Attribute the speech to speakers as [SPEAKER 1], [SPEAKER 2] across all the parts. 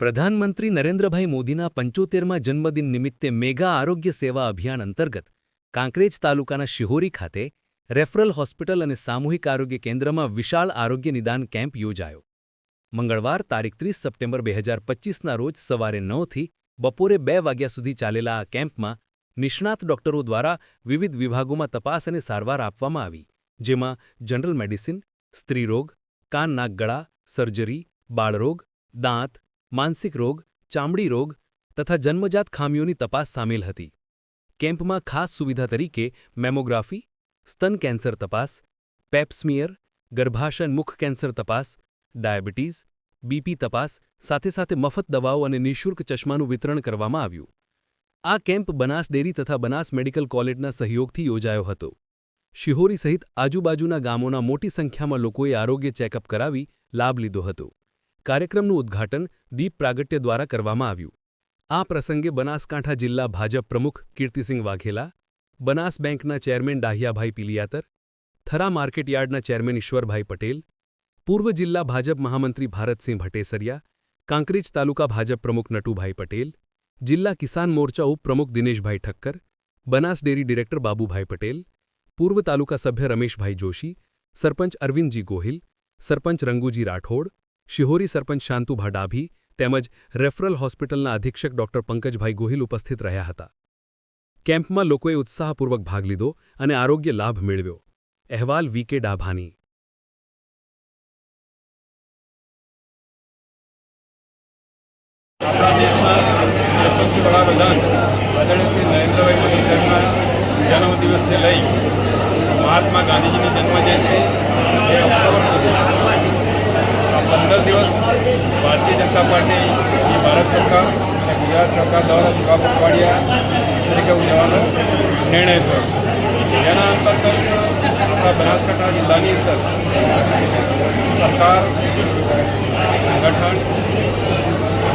[SPEAKER 1] પ્રધાનમંત્રી નરેન્દ્રભાઈ મોદીના પંચોતેરમાં જન્મદિન નિમિત્તે મેગા આરોગ્ય સેવા અભિયાન અંતર્ગત કાંકરેજ તાલુકાના શિહોરી ખાતે રેફરલ હોસ્પિટલ અને સામૂહિક આરોગ્ય કેન્દ્રમાં વિશાળ આરોગ્ય નિદાન કેમ્પ યોજાયો. મંગળવાર તારીખ ત્રીસ સપ્ટેમ્બર બે હજાર પચ્ચીસના રોજ સવારે નવથી બપોરે બે વાગ્યા સુધી ચાલેલા આ કેમ્પમાં નિષ્ણાત ડોક્ટરો દ્વારા વિવિધ વિભાગોમાં તપાસ અને સારવાર આપવામાં આવી, જેમાં જનરલ મેડિસિન, સ્ત્રીરોગ કાન નાક ગળા, સર્જરી, બાળરોગ, દાંત માનસિક રોગ, ચામડી રોગ તથા જન્મજાત ખામીઓની તપાસ સામેલ હતી. કેમ્પમાં ખાસ સુવિધા તરીકે મેમોગ્રાફી, સ્તન કેન્સર તપાસ પેપ્સમિયર ગર્ભાશય મુખ કેન્સર તપાસ, ડાયાબિટીસ, બીપી તપાસ સાથે સાથે મફત દવાઓ અને નિઃશુલ્ક ચશ્માનું વિતરણ કરવામાં આવ્યું. આ કેમ્પ બનાસ ડેરી તથા બનાસ મેડિકલ કોલેજના સહયોગથી યોજાયો હતો. શિહોરી સહિત આજુબાજુના ગામોના મોટી સંખ્યામાં લોકોએ આરોગ્ય ચેકઅપ કરાવી લાભ લીધો હતો. કાર્યક્રમનું ઉદ્ઘાટન દીપ પ્રાગટ્ય દ્વારા કરવામાં આવ્યું. આ પ્રસંગે બનાસકાંઠા જિલ્લા ભાજપ પ્રમુખ કીર્તિસિંહ વાઘેલા, બનાસ બેંકના ચેરમેન ડાહિયાભાઈ પિલિયાતર, થરા માર્કેટયાર્ડના ચેરમેન ઈશ્વરભાઈ પટેલ, પૂર્વ જિલ્લા ભાજપ મહામંત્રી ભારતસિંહ ભટેસરિયા, કાંકરેજ તાલુકા ભાજપ પ્રમુખ નટુભાઈ પટેલ, જિલ્લા કિસાન મોરચા ઉપપ્રમુખ દિનેશભાઈ ઠક્કર, બનાસ ડેરી ડિરેક્ટર બાબુભાઈ પટેલ, પૂર્વ તાલુકા સભ્ય રમેશભાઈ જોશી, સરપંચ અરવિંદજી ગોહિલ, સરપંચ રંગુજી રાઠોડ શિહોરી સરપંચ શાંતુભા ડાભી તેમજ રેફરલ હોસ્પિટલના અધિક્ષક ડોક્ટર પંકજભાઈ ગોહિલ ઉપસ્થિત રહ્યા હતા. કેમ્પમાં લોકોએ ઉત્સાહપૂર્વક ભાગ લીધો અને આરોગ્ય લાભ મેળવ્યો. અહેવાલ વી કે ડાભાની.
[SPEAKER 2] આપણા દેશના સૌથી વડાપ્રધાન આદરણીય નરેન્દ્રભાઈ મોદી સાહેબના જન્મદિવસથી લઈ મહાત્મા ગાંધીજીની જન્મજયંતિ એ ઓક્ટોબર સુધી પંદર દિવસ ભારતીય જનતા પાર્ટી ભારત સરકાર અને ગુજરાત સરકાર દ્વારા સેવા પખવાડિયા તરીકે ઉજવવાનો નિર્ણય થયો જેના અંતર્ગત આપણા બનાસકાંઠા જિલ્લાની અંદર સરકાર, સંગઠન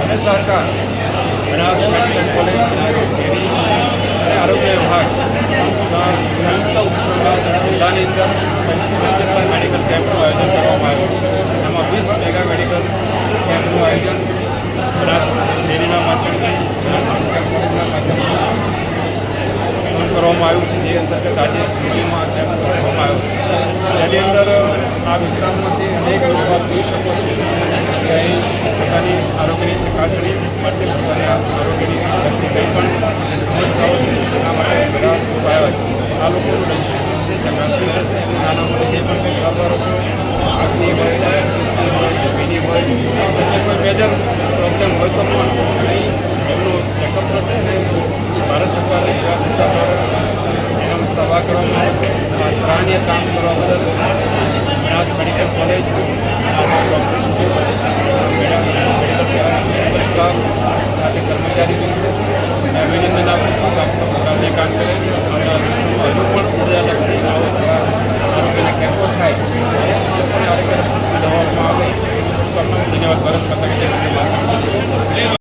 [SPEAKER 2] અને સરકાર બનાસ મેડિકલ કોલેજ, બનાસ અને આરોગ્ય વિભાગ સંયુક્ત ઉપક્રમમાં જિલ્લાની અંદર પંચોતેર જેટલા મેડિકલ કેમ્પનું આયોજન કરવામાં આવ્યું છે એમાં વીસ મેગા મેડિકલ કેમ્પનું આયોજન બનાસ ડેરીના માધ્યમથી બનાસ મેડિકલ કોલેજના માધ્યમથી શરૂ કરવામાં આવ્યું છે જે અંતર્ગત આજે સિવિલમાં કેમ્પ શરૂ કરવામાં આવ્યો છે જેની અંદર આ વિસ્તારમાંથી અનેક લોકો જોઈ શકો છો. કે અહીં પોતાની આરોગ્યની ચકાસણી માટે પોતાની આરોગ્યની લક્ષી કંઈ પણ સમસ્યાઓ છે, તેના માટે ઘણા લોકો આવ્યા છે. આ લોકોનું રજિસ્ટ્રેશન છે, ચકાસણી થશે નાના મોટી જે પણ કંઈ ખબર હશે આગની હોય ડાયાબિટીસની હોય બીપીની હોય, અન્ય કોઈ મેજર પ્રોબ્લેમ હોય તો પણ અહીં એમનું ચેકઅપ થશે અને ભારત સરકાર અને ગુજરાત સરકાર દ્વારા એનામાં સભા કરવામાં આવશે. આ સરાહનીય કામ કરવા બદલ મેડિકલ કોલેજ ડૉક્ટર્સ સ્ટાફ સાથે કર્મચારી મિત્રો અભિનંદન આપું છું આપ સૌ સારા કામ કરે છે. આવનાર દિવસોમાં હજુ પણ ઉર્જાલક્ષી આવો સારા આરોગ્યના કેમ્પો થાય.